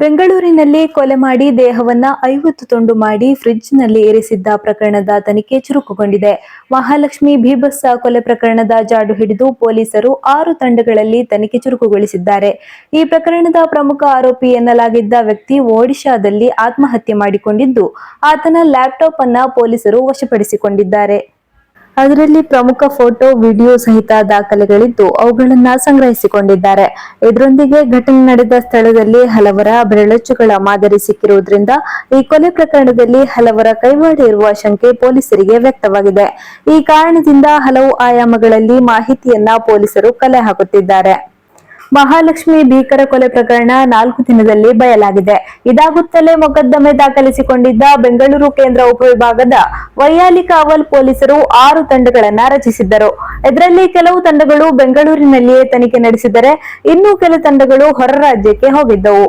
ಬೆಂಗಳೂರಿನಲ್ಲಿ ಕೊಲೆ ಮಾಡಿ ದೇಹವನ್ನ ಐವತ್ತು ತುಂಡು ಮಾಡಿ ಫ್ರಿಡ್ಜ್ನಲ್ಲಿ ಇರಿಸಿದ್ದ ಪ್ರಕರಣದ ತನಿಖೆ ಚುರುಕುಗೊಂಡಿದೆ. ಮಹಾಲಕ್ಷ್ಮಿ ಭೀಭತ್ಸ ಕೊಲೆ ಪ್ರಕರಣದ ಜಾಡು ಹಿಡಿದು ಪೊಲೀಸರು ಆರು ತಂಡಗಳಲ್ಲಿ ತನಿಖೆ ಚುರುಕುಗೊಳಿಸಿದ್ದಾರೆ. ಈ ಪ್ರಕರಣದ ಪ್ರಮುಖ ಆರೋಪಿ ಎನ್ನಲಾಗಿದ್ದ ವ್ಯಕ್ತಿ ಒಡಿಶಾದಲ್ಲಿ ಆತ್ಮಹತ್ಯೆ ಮಾಡಿಕೊಂಡಿದ್ದು, ಆತನ ಲ್ಯಾಪ್ಟಾಪ್ ಅನ್ನ ಪೊಲೀಸರು ವಶಪಡಿಸಿಕೊಂಡಿದ್ದಾರೆ. ಅದರಲ್ಲಿ ಪ್ರಮುಖ ಫೋಟೋ, ವಿಡಿಯೋ ಸಹಿತ ದಾಖಲೆಗಳಿದ್ದು ಅವುಗಳನ್ನ ಸಂಗ್ರಹಿಸಿಕೊಂಡಿದ್ದಾರೆ. ಇದರೊಂದಿಗೆ ಘಟನೆ ನಡೆದ ಸ್ಥಳದಲ್ಲಿ ಹಲವರ ಬೆರಳಚ್ಚುಗಳ ಮಾದರಿ ಸಿಕ್ಕಿರುವುದರಿಂದ ಈ ಕೊಲೆ ಪ್ರಕರಣದಲ್ಲಿ ಹಲವರ ಕೈವಾಡ ಇರುವ ಶಂಕೆ ಪೊಲೀಸರಿಗೆ ವ್ಯಕ್ತವಾಗಿದೆ. ಈ ಕಾರಣದಿಂದ ಹಲವು ಆಯಾಮಗಳಲ್ಲಿ ಮಾಹಿತಿಯನ್ನ ಪೊಲೀಸರು ಕಲೆ ಹಾಕುತ್ತಿದ್ದಾರೆ. ಮಹಾಲಕ್ಷ್ಮಿ ಭೀಕರ ಕೊಲೆ ಪ್ರಕರಣ ನಾಲ್ಕು ದಿನದಲ್ಲಿ ಬಯಲಾಗಿದೆ. ಇದಾಗುತ್ತಲೇ ಮೊಕದ್ದಮೆ ದಾಖಲಿಸಿಕೊಂಡಿದ್ದ ಬೆಂಗಳೂರು ಕೇಂದ್ರ ಉಪವಿಭಾಗದ ವೈಯಾಲಿಕಾವಲ್ ಪೊಲೀಸರು ಆರು ತಂಡಗಳನ್ನ ರಚಿಸಿದ್ದರು. ಇದರಲ್ಲಿ ಕೆಲವು ತಂಡಗಳು ಬೆಂಗಳೂರಿನಲ್ಲಿಯೇ ತನಿಖೆ ನಡೆಸಿದರೆ ಇನ್ನು ಕೆಲ ತಂಡಗಳು ಹೊರ ರಾಜ್ಯಕ್ಕೆ ಹೋಗಿದ್ದವು.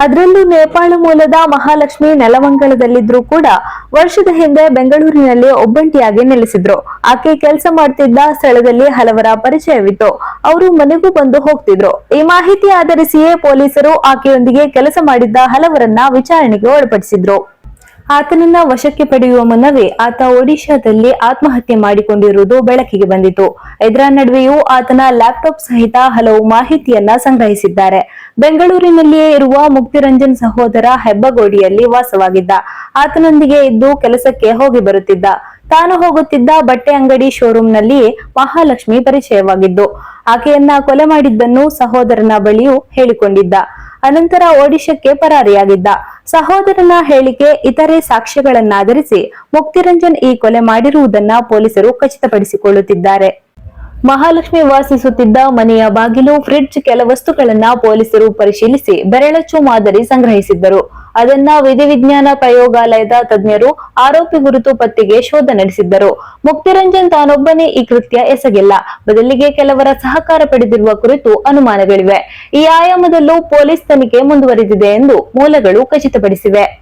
ಅದರಲ್ಲೂ ನೇಪಾಳ ಮೂಲದ ಮಹಾಲಕ್ಷ್ಮಿ ನೆಲಮಂಗಲದಲ್ಲಿದ್ರು ಕೂಡ ವರ್ಷದ ಹಿಂದೆ ಬೆಂಗಳೂರಿನಲ್ಲಿ ಒಬ್ಬಂಟಿಯಾಗಿ ನೆಲೆಸಿದ್ರು. ಆಕೆ ಕೆಲಸ ಮಾಡ್ತಿದ್ದ ಸ್ಥಳದಲ್ಲಿ ಹಲವರ ಪರಿಚಯವಿತ್ತು. ಅವರು ಮನೆಗೂ ಬಂದು ಹೋಗ್ತಿದ್ರು. ಈ ಮಾಹಿತಿ ಆಧರಿಸಿಯೇ ಪೊಲೀಸರು ಆಕೆಯೊಂದಿಗೆ ಕೆಲಸ ಮಾಡಿದ್ದ ಹಲವರನ್ನ ವಿಚಾರಣೆಗೆ ಒಳಪಡಿಸಿದ್ರು. ಆತನನ್ನ ವಶಕ್ಕೆ ಪಡೆಯುವ ಮುನ್ನವೇ ಆತ ಒಡಿಶಾದಲ್ಲಿ ಆತ್ಮಹತ್ಯೆ ಮಾಡಿಕೊಂಡಿರುವುದು ಬೆಳಕಿಗೆ ಬಂದಿತು. ಇದರ ನಡುವೆಯೂ ಆತನ ಲ್ಯಾಪ್ಟಾಪ್ ಸಹಿತ ಹಲವು ಮಾಹಿತಿಯನ್ನ ಸಂಗ್ರಹಿಸಿದ್ದಾರೆ. ಬೆಂಗಳೂರಿನಲ್ಲಿಯೇ ಇರುವ ಮುಕ್ತಿರಂಜನ್ ಸಹೋದರ ಹೆಬ್ಬಗೋಡಿಯಲ್ಲಿ ವಾಸವಾಗಿದ್ದ. ಆತನೊಂದಿಗೆ ಇದ್ದು ಕೆಲಸಕ್ಕೆ ಹೋಗಿ ಬರುತ್ತಿದ್ದ. ತಾನು ಹೋಗುತ್ತಿದ್ದ ಬಟ್ಟೆ ಅಂಗಡಿ ಶೋರೂಮ್ನಲ್ಲಿಯೇ ಮಹಾಲಕ್ಷ್ಮಿ ಪರಿಚಯವಾಗಿದ್ದು, ಆಕೆಯನ್ನ ಕೊಲೆ ಮಾಡಿದ್ದನ್ನು ಸಹೋದರನ ಬಳಿಯೂ ಹೇಳಿಕೊಂಡಿದ್ದ. ಅನಂತರ ಒಡಿಶಾಕ್ಕೆ ಪರಾರಿಯಾಗಿದ್ದ. ಸಹೋದರನ ಹೇಳಿಕೆ ಇತರೆ ಸಾಕ್ಷ್ಯಗಳನ್ನಾಧರಿಸಿ ಮುಕ್ತಿರಂಜನ್ ಈ ಕೊಲೆ ಮಾಡಿರುವುದನ್ನ ಪೊಲೀಸರು ಖಚಿತಪಡಿಸಿಕೊಳ್ಳುತ್ತಿದ್ದಾರೆ. ಮಹಾಲಕ್ಷ್ಮಿ ವಾಸಿಸುತ್ತಿದ್ದ ಮನೆಯ ಬಾಗಿಲು, ಫ್ರಿಡ್ಜ್, ಕೆಲ ವಸ್ತುಗಳನ್ನ ಪೊಲೀಸರು ಪರಿಶೀಲಿಸಿ ಬೆರಳಚ್ಚು ಮಾದರಿ ಸಂಗ್ರಹಿಸಿದ್ದರು. ಅದನ್ನ ವಿಧಿವಿಜ್ಞಾನ ಪ್ರಯೋಗಾಲಯದ ತಜ್ಞರು ಆರೋಪಿ ಗುರುತು ಪತ್ತೆಗೆ ಶೋಧ ನಡೆಸಿದ್ದರು. ಮುಕ್ತಿರಂಜನ್ ತಾನೊಬ್ಬನೇ ಈ ಕೃತ್ಯ ಎಸಗಿಲ್ಲ. ಬದಲಿಗೆ ಕೆಲವರ ಸಹಕಾರ ಪಡೆದಿರುವ ಕುರಿತು ಅನುಮಾನಗಳಿವೆ. ಈ ಆಯಾಮದಲ್ಲೂ ಪೊಲೀಸ್ ತನಿಖೆ ಮುಂದುವರೆದಿದೆ ಎಂದು ಮೂಲಗಳು ಖಚಿತಪಡಿಸಿವೆ.